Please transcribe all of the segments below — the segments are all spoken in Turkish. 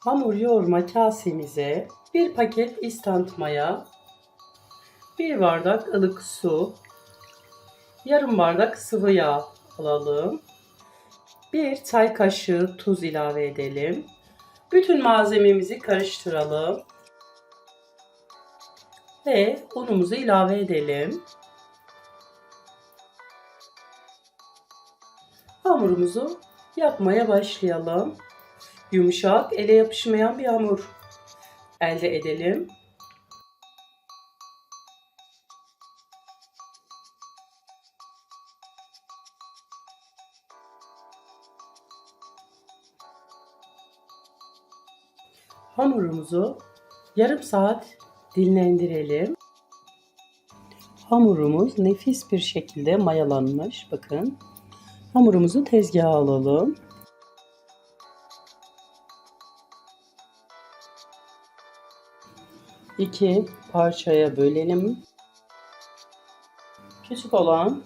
Hamur yoğurma kasemize bir paket instant maya, bir bardak ılık su, yarım bardak sıvı yağ alalım. Bir çay kaşığı tuz ilave edelim. Bütün malzememizi karıştıralım. Ve unumuzu ilave edelim. Hamurumuzu yapmaya başlayalım. Yumuşak, ele yapışmayan bir hamur elde edelim. Hamurumuzu yarım saat dinlendirelim. Hamurumuz nefis bir şekilde mayalanmış. Bakın. Hamurumuzu tezgaha alalım. İki parçaya bölelim. Küçük olan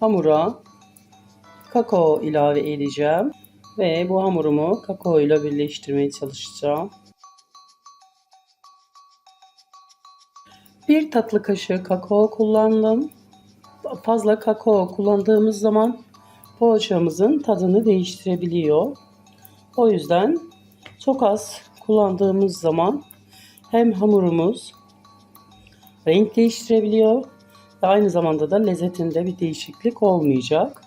hamura kakao ilave edeceğim ve bu hamurumu kakao ile birleştirmeye çalışacağım. Bir tatlı kaşığı kakao kullandım. Fazla kakao kullandığımız zaman poğaçamızın tadını değiştirebiliyor. O yüzden çok az kullandığımız zaman hem hamurumuz renk değiştirebiliyor ve aynı zamanda da lezzetinde bir değişiklik olmayacak.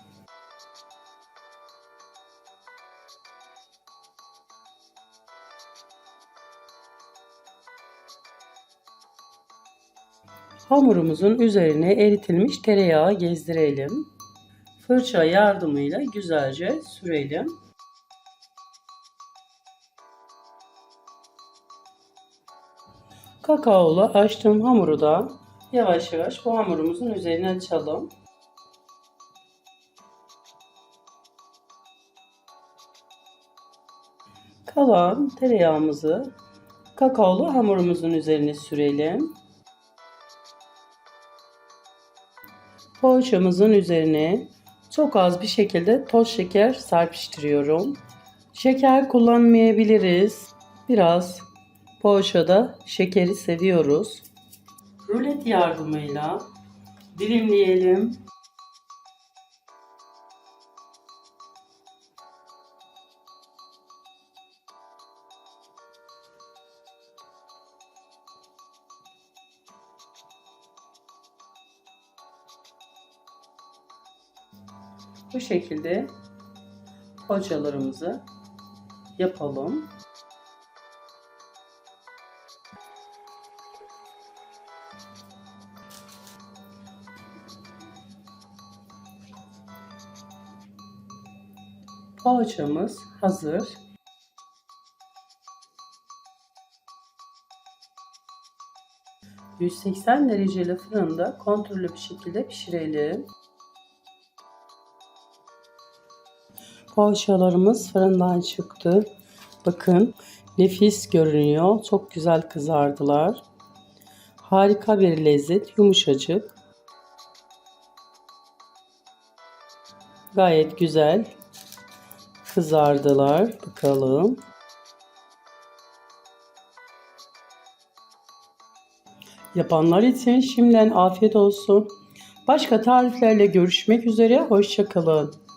Hamurumuzun üzerine eritilmiş tereyağı gezdirelim. Fırça yardımıyla güzelce sürelim. Kakaolu açtığım hamuru da yavaş yavaş bu hamurumuzun üzerine açalım. Kalan tereyağımızı kakaolu hamurumuzun üzerine sürelim. Poğaçamızın üzerine çok az bir şekilde toz şeker serpiştiriyorum. Şeker kullanmayabiliriz. Biraz poğaçada şekeri seviyoruz. Rulet yardımıyla dilimleyelim. Bu şekilde poğaçalarımızı yapalım. Poğaçamız hazır. ...180 dereceli fırında kontrollü bir şekilde pişirelim. Poğaçalarımız fırından çıktı. Bakın nefis görünüyor. Çok güzel kızardılar. Harika bir lezzet. Yumuşacık. Gayet güzel kızardılar. Bakalım. Yapanlar için şimdiden afiyet olsun. Başka tariflerle görüşmek üzere. Hoşçakalın.